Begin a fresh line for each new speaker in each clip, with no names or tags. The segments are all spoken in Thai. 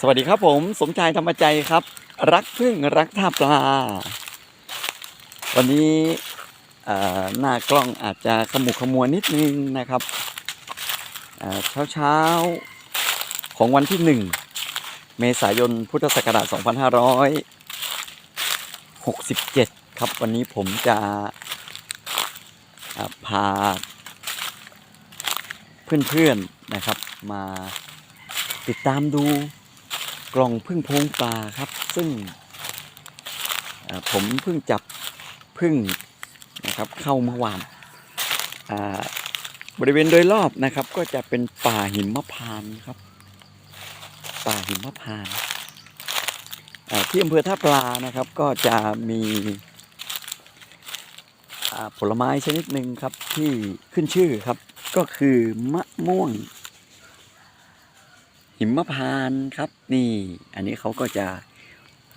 สวัสดีครับผมสมชายธรรมใจครับ รักพึ่งรักท่าปลา วันนี้หน้ากล้องอาจจะขมุกขมัวนิดนึงนะครับเช้าเช้าๆของวันที่หนึ่งเมษายนพุทธศักราช 2567 ครับ วันนี้ผมจะพาเพื่อนๆนะครับมาติดตามดู กล่องพึ่งพงปลาครับ ซึ่งผมเพิ่งจับพึ่งนะครับเข้าเมื่อวานบริเวณโดยรอบนะครับ ก็จะเป็นป่าหิมพานครับ ป่าหิมพานที่อำเภอท่าปลานะครับ ก็จะมีผลไม้ชนิดหนึ่งครับที่ขึ้นชื่อครับ ก็คือมะม่วง หิมพานต์ครับ นี่ อันนี้เขาก็จะ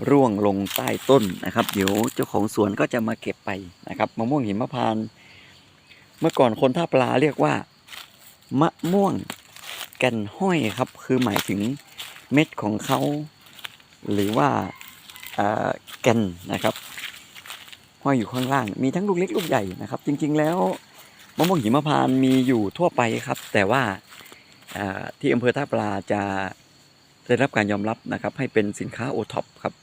ร่วงลงใต้ต้นนะครับ เดี๋ยวเจ้าของสวนก็จะมาเก็บไปนะครับมะม่วงหิมพานต์เมื่อก่อนคนท่าปลาเรียกว่า มะม่วงก่นห้อยครับ คือหมายถึงเม็ดของเขาหรือว่าอ่าแก่นนะครับห้อยอยู่ข้างล่าง มีทั้งลูกเล็กลูกใหญ่นะครับ จริงๆแล้วมะม่วงหิมพานต์มีอยู่ทั่วไปครับ แต่ว่า ที่อำเภอท่าปลาจะได้รับการยอมรับนะครับ ให้เป็นสินค้าโอท็อปครับ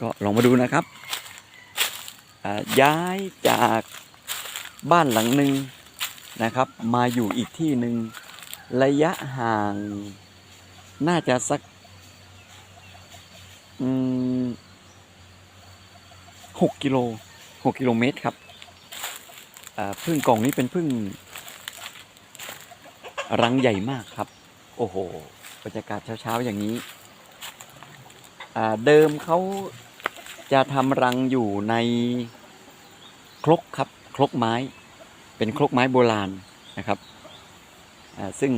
ก็ลองมาดูนะครับ ย้ายจากบ้านหลังหนึ่งนะครับ มาอยู่อีกที่หนึ่งระยะห่างน่าจะสักหกกิโลหกกิโลเมตรครับพึ่งกล่องนี้เป็นพึ่ง รังใหญ่มากครับ โอ้โหบรรยากาศเช้าๆอย่างนี้เดิมเขาจะทำรังอยู่ในครกครับครกไม้ เป็นครกไม้โบราณนะครับซึ่ง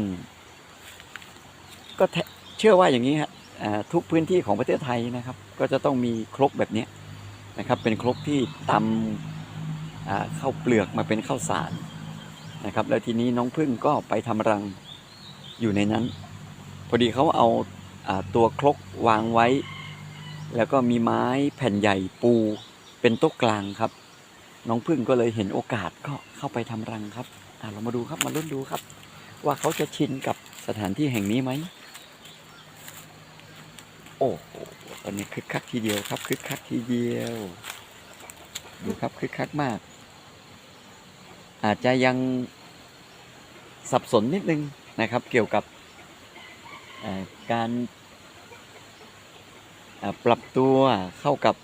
ก็เชื่อว่าอย่างนี้ฮะทุกพื้นที่ของประเทศไทยนะครับ ก็จะต้องมีครกแบบนี้นะครับ เป็นครกที่ตำข้าวเปลือกมาเป็นข้าวสาร นะครับ แล้วทีนี้น้องพึ่งก็ไปทำรังอยู่ในนั้น พอดีเขาเอาอตัวครกวางไว้ แล้วก็มีไม้แผ่นใหญ่ปูเป็นโต๊ะกลางครับ น้องพึ่งก็เลยเห็นโอกาสก็เข้าไปทำรังครับอ่าเรามาดูครับมาลุ้นดูครับ ว่าเขาจะชินกับสถานที่แห่งนี้ไหมโอ้โหตอนนี้คึกคักทีเดียวครับคึกคักทีเดียว ดูครับคึกคักมาก อาจจะยังสับสนนิดนึงนะครับเกี่ยวกับการปรับตัวเข้ากับ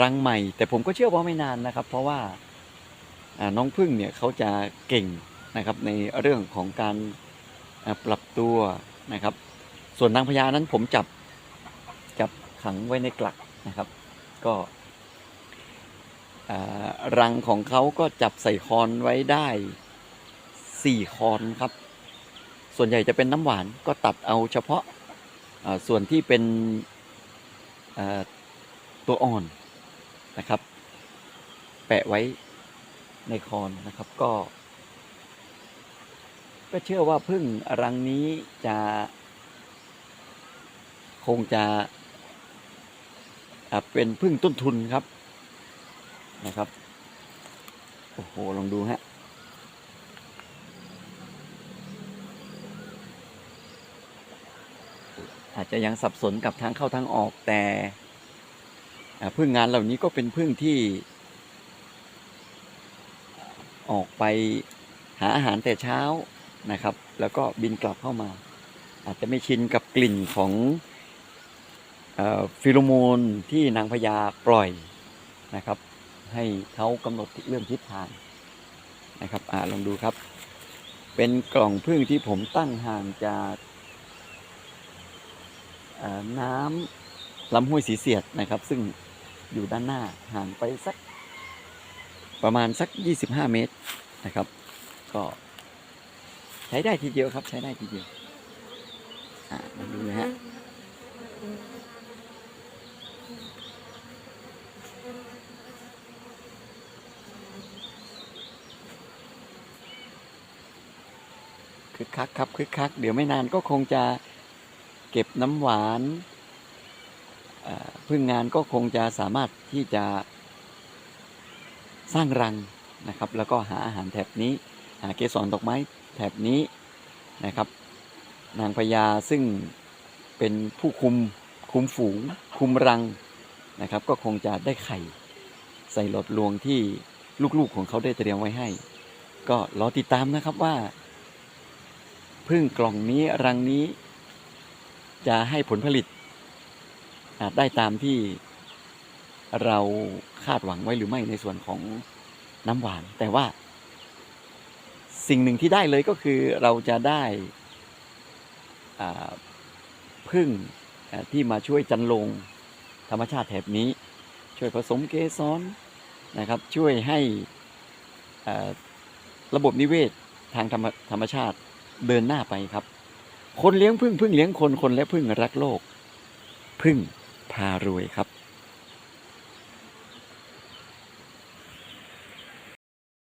รังใหม่ แต่ผมก็เชื่อว่าไม่นานนะครับ เพราะว่าน้องพึ่งเนี่ยเขาจะเก่งนะครับในเรื่องของการปรับตัวนะครับ ส่วนนางพญานั้นผมจับจับขังไว้ในกลักนะครับ ก็ รังของเขาก็จับใส่คอนไว้ได้สี่คอนครับ ส่วนใหญ่จะเป็นน้ำหวานก็ตัดเอาเฉพาะส่วนที่เป็นตัวอ่อนนะครับ แปะไว้ในคอนนะครับก็ ก็เชื่อว่าพึ่งรังนี้จะคงจะเป็นพึ่งต้นทุนครับ นะครับ โอ้โห ลองดูฮะ อาจจะยังสับสนกับทางเข้าทางออกแต่พึ่งงานเหล่านี้ก็เป็นพึ่งที่ ออกไปหาอาหารแต่เช้านะครับ แล้วก็บินกลับเข้ามา อาจจะไม่ชินกับกลิ่นของอฟิโลโมนที่นางพญาปล่อยนะครับ ให้เขากำหนดเรื่องทิศทางนะครับอ่าลองดูครับ เป็นกล่องพึ่งที่ผมตั้งห่างจากน้ำลำห้วยสีเสียดนะครับ ซึ่งอยู่ด้านหน้าห่างไปสักประมาณสัก 25 เมตรนะครับ ก็ใช้ได้ทีเดียวครับ ใช้ได้ทีเดียว อ่ามาดูนะฮะ คึกคักครับคึกคัก เดี๋ยวไม่นานก็คงจะเก็บน้ำหวานพึ่งงานก็คงจะสามารถที่จะสร้างรังนะครับ แล้วก็หาอาหารแถบนี้ หาเกสรดอกไม้แถบนี้นะครับ นางพญาซึ่งเป็นผู้คุมคุมฝูง คุมรังนะครับ ก็คงจะได้ไข่ ใส่หลอดลวงที่ลูกๆของเขาได้เตรียมไว้ให้ ก็รอติดตามนะครับว่า พึ่งกล่องนี้รังนี้ จะให้ผลผลิต อาจได้ตามที่เราคาดหวังไว้หรือไม่ในส่วนของน้ำหวาน แต่ว่า สิ่งหนึ่งที่ได้เลยก็คือเราจะได้พึ่งที่มาช่วยจันลงธรรมชาติแถบนี้ ช่วยผสมเกสรนะครับ ช่วยให้ระบบนิเวศทางธรรมธรรมชาติ เดินหน้าไปครับ คนเลี้ยงพึ่งพึ่งเลี้ยงคนคนและพึ่งรักโลก พึ่งพารวยครับ